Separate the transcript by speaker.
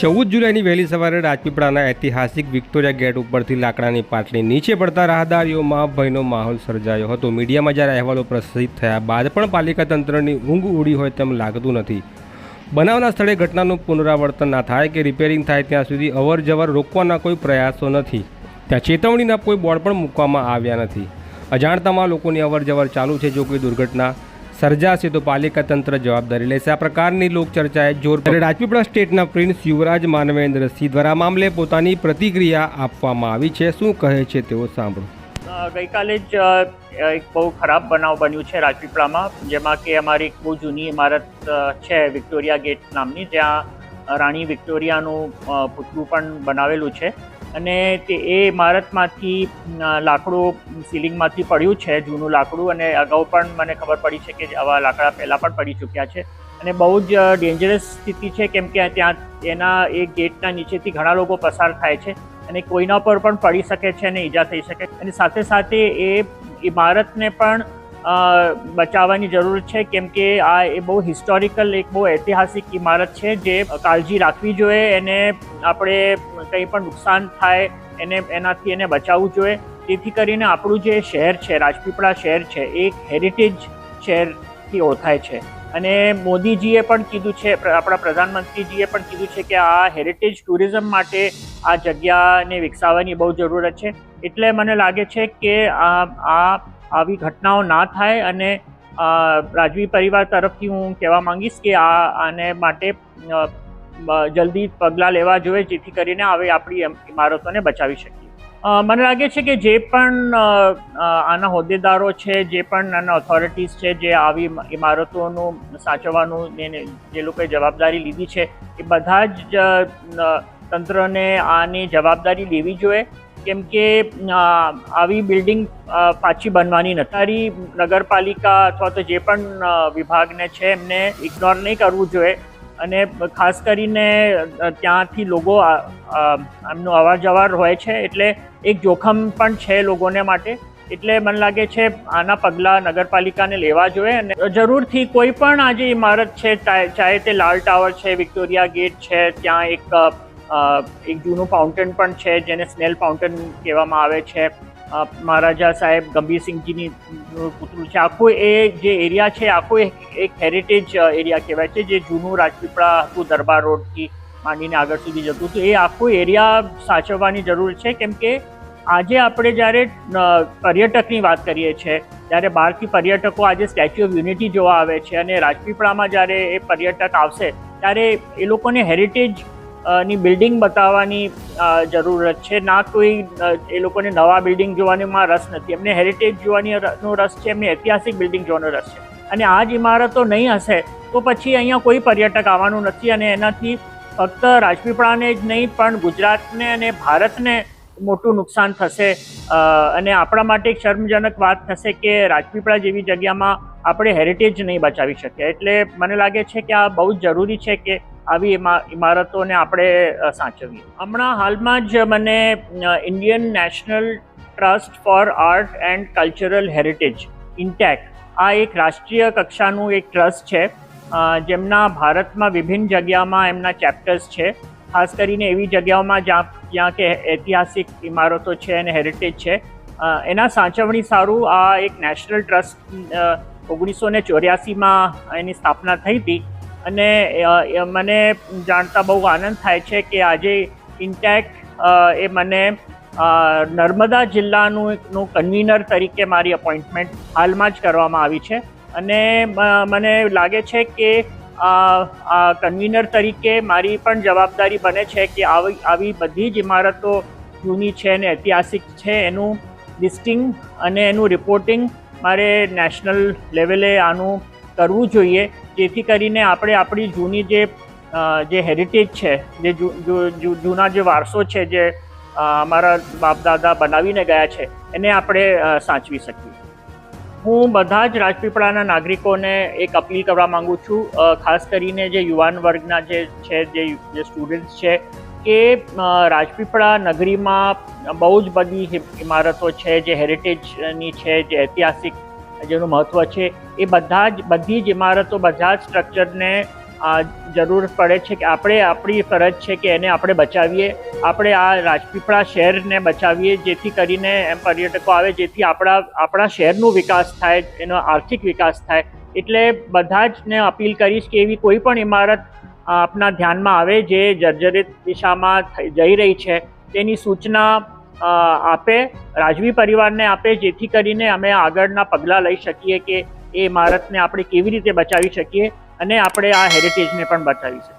Speaker 1: ચૌદ જુલાઈની વહેલી સવારે રાજપીપળાના ઐતિહાસિક વિક્ટોરિયા ગેટ ઉપરથી લાકડાની પાટલી નીચે પડતા રાહદારીઓમાં ભયનો માહોલ સર્જાયો હતો. મીડિયામાં જ્યારે અહેવાલો પ્રસિદ્ધ થયા બાદ પણ પાલિકા તંત્રની ઊંઘ ઉડી હોય તેમ લાગતું નથી. બનાવના સ્થળે ઘટનાનું પુનરાવર્તન ના થાય કે રિપેરિંગ થાય ત્યાં સુધી અવર જવર રોકવાના કોઈ પ્રયાસો નથી. ત્યાં ચેતવણીના કોઈ બોર્ડ પણ મૂકવામાં આવ્યા નથી. અજાણતામાં લોકોની અવર જવર ચાલુ છે જો કોઈ દુર્ઘટના સર્જાશે તો પાલિકા તંત્ર જવાબદારી લેશે. આ પ્રકારની લોકચર્ચાએ જોર. રાજપીપળા સ્ટેટના પ્રિન્સ યુવરાજ માનવેન્દ્રસિંહ દ્વારા મામલે પોતાની પ્રતિક્રિયા આપવામાં આવી છે. શું કહે છે તેઓ સાંભળો.
Speaker 2: ગઈકાલે જ એક બહુ ખરાબ બનાવ બન્યું છે રાજપીપળામાં, જેમાં કે અમારી એક બહુ જૂની ઇમારત છે વિક્ટોરિયા ગેટ નામની ત્યાં રાણી વિક્ટોરિયાનું પૂતળું પણ બનાવેલું છે. અને તે એ ઇમારતમાંથી લાકડું સીલિંગમાંથી પડ્યું છે, જૂનું લાકડું. અને અગાઉ પણ મને ખબર પડી છે કે આવા લાકડા પહેલાં પણ પડી ચૂક્યા છે. અને બહુ જ ડેન્જરસ સ્થિતિ છે કેમ કે ત્યાં એના એ ગેટના નીચેથી ઘણા લોકો પસાર થાય છે અને કોઈના પર પણ પડી શકે છે અને ઈજા થઈ શકે. અને સાથે સાથે એ ઇમારતને પણ બચાવવાની જરૂર છે, કેમ કે આ એ બહુ હિસ્ટોરિકલ એક બહુ ઐતિહાસિક ઇમારત છે જે કાળજી રાખવી જોઈએ, એને આપણે કંઈ પણ નુકસાન થાય, એને એનાથી એને બચાવવું જોઈએ. તેથી કરીને આપણું જે શહેર છે, રાજપીપળા શહેર છે, એ હેરિટેજ શહેરથી ઓળખાય છે. અને મોદીજીએ પણ કીધું છે આપણા પ્રધાનમંત્રીજીએ પણ કીધું છે કે આ હેરિટેજ ટુરિઝમ માટે આ જગ્યાને વિકસાવવાની બહુ જરૂરત છે. એટલે મને લાગે છે કે આ આ આવી ઘટનાઓ ના થાય અને રાજવી પરિવાર તરફથી હું કહેવા માંગીશ કે આ, આને માટે જલ્દી પગલાં લેવા જોઈએ જેથી કરીને હવે આપણી ઇમારતોને બચાવી શકીએ. મને લાગે છે કે જે પણ આના હોદ્દેદારો છે, જે પણ આના ઓથોરિટીઝ છે, જે આવી ઇમ- ઇમારતોનું સાચવવાનું જે લોકોએ જવાબદારી લીધી છે, એ બધા જ તંત્રને આની જવાબદારી લેવી જોઈએ, કેમ કે આવી બિલ્ડિંગ પાછી બનવાની નથી. નગરપાલિકા અથવા તો જે પણ વિભાગને છે, એમને ઇગ્નોર નહીં કરવું જોઈએ. અને ખાસ કરીને ત્યાંથી લોકો એમનું અવર જવર હોય છે, એટલે એક જોખમ પણ છે લોકોને માટે. એટલે મને લાગે છે, આના પગલાં નગરપાલિકાને લેવા જોઈએ. અને જરૂરથી કોઈ પણ આ જે ઇમારત છે, ચાહે તે લાલ ટાવર છે, વિક્ટોરિયા ગેટ છે, ત્યાં એક એક જૂનું ફાઉન્ટેન પણ છે, જેને સ્નેલ ફાઉન્ટેન કહેવામાં આવે છે. મહારાજા સાહેબ ગંભીરસિંહજીની પુતળું છે. આખું એ જે એરિયા છે, આખું એક હેરિટેજ એરિયા કહેવાય છે, જે જૂનું રાજપીપળા હતું દરબાર રોડથી માંડીને આગળ સુધી જતું. હતું એ આખો એરિયા સાચવવાની જરૂર છે. કેમ કે આજે આપણે જ્યારે પર્યટકની વાત કરીએ છીએ ત્યારે બહારથી પર્યટકો આજે સ્ટેચ્યુ ઓફ યુનિટી જોવા આવે છે અને રાજપીપળામાં જ્યારે એ પર્યટક આવશે, ત્યારે એ લોકોને હેરિટેજ ની બિલ્ડિંગ બતાવવાની જરૂરત છે. ના કોઈ એ લોકોને નવા બિલ્ડિંગ જોવાનીમાં રસ નથી. એમને હેરિટેજ જોવાની રસ છે, એમને ઐતિહાસિક બિલ્ડિંગ જોવાનો રસ છે. અને આ જ ઇમારતો નહીં હશે, તો પછી અહીંયા કોઈ પર્યટક આવવાનું નથી અને એનાથી ફક્ત રાજપીપળાને જ નહીં, પણ ગુજરાતને અને ભારતને મોટું નુકસાન થશે. અને આપણા માટે એક શર્મજનક વાત થશે કે રાજપીપળા જેવી જગ્યામાં આપણે હેરિટેજ નહીં બચાવી શકીએ. એટલે મને લાગે છે કે આ બહુ જ જરૂરી છે કે આવી ઇમા- ઇમારતોને આપણે સાચવીએ. હમણાં હાલમાં જ મને Indian National Trust for Art and Cultural Heritage INTACH આ એક રાષ્ટ્રીય કક્ષાનું એક ટ્રસ્ટ છે. જેમના ભારતમાં વિભિન્ન જગ્યામાં એમના ચેપ્ટર્સ છે. ખાસ કરીને એવી જગ્યાઓમાં જ્યાં જ્યાં કે ઐતિહાસિક ઇમારતો છે અને હેરિટેજ છે. એના સાચવણી સારું આ એક નેશનલ ટ્રસ્ટ ઓગણીસો ને ચોર્યાસીમાં એની સ્થાપના થઈ હતી. અને મને જાણતા બહુ આનંદ થાય છે કે આજે ઇન્ટેક એ મને નર્મદા જિલ્લાનું નું કન્વીનર તરીકે મારી અપોઇન્ટમેન્ટ હાલમાં જ કરવામાં આવી છે. અને મને લાગે છે કે આ કન્વીનર તરીકે મારી પણ જવાબદારી બને છે કે આવી આવી બધી જ ઇમારતો જૂની છે અને ઐતિહાસિક છે, એનું લિસ્ટિંગ અને એનું રિપોર્ટિંગ મારે નેશનલ લેવલે આનું કરવું જોઈએ. જેથી કરીને આપણે આપણી જૂની જે જે હેરિટેજ છે, જે જૂના જે વારસો છે જે અમારા બાપ દાદા બનાવીને ગયા છે, એને આપણે સાચવી શકીએ. હું બધા જ રાજપીપળાના નાગરિકોને એક અપીલ કરવા માંગુ છું ખાસ કરીને જે યુવાન વર્ગના જે છે, જે સ્ટુડન્ટ્સ છે, કે રાજપીપળા નગરીમાં બહુ જ બધી ઇમારતો છે, જે હેરિટેજની છે, જે ઐતિહાસિક જેનું મહત્ત્વ છે, એ બધા જ, બધી જ ઇમારતો, બધા જ સ્ટ્રક્ચરને જરૂર પડે છે કે આપણે આપણી ફરજ છે કે એને આપણે બચાવીએ. આપણે આ રાજપીપળા શહેરને બચાવીએ, જેથી કરીને એમ પર્યટકો આવે, જેથી આપણા આપણા શહેરનો વિકાસ થાય, એનો આર્થિક વિકાસ થાય. એટલે બધા જ ને અપીલ કરીશ કે એવી કોઈ પણ ઇમારત આપના ધ્યાનમાં આવે, જે જર્જરિત દિશામાં જઈ રહી છે. તેની સૂચના આપે, રાજવી પરિવારને આપે, જેથી કરીને અમે આગળના પગલાં લઈ શકીએ કે એ ઇમારતને આપણે કેવી રીતે બચાવી શકીએ અને આપણે આ હેરિટેજને પણ બચાવી શકીએ.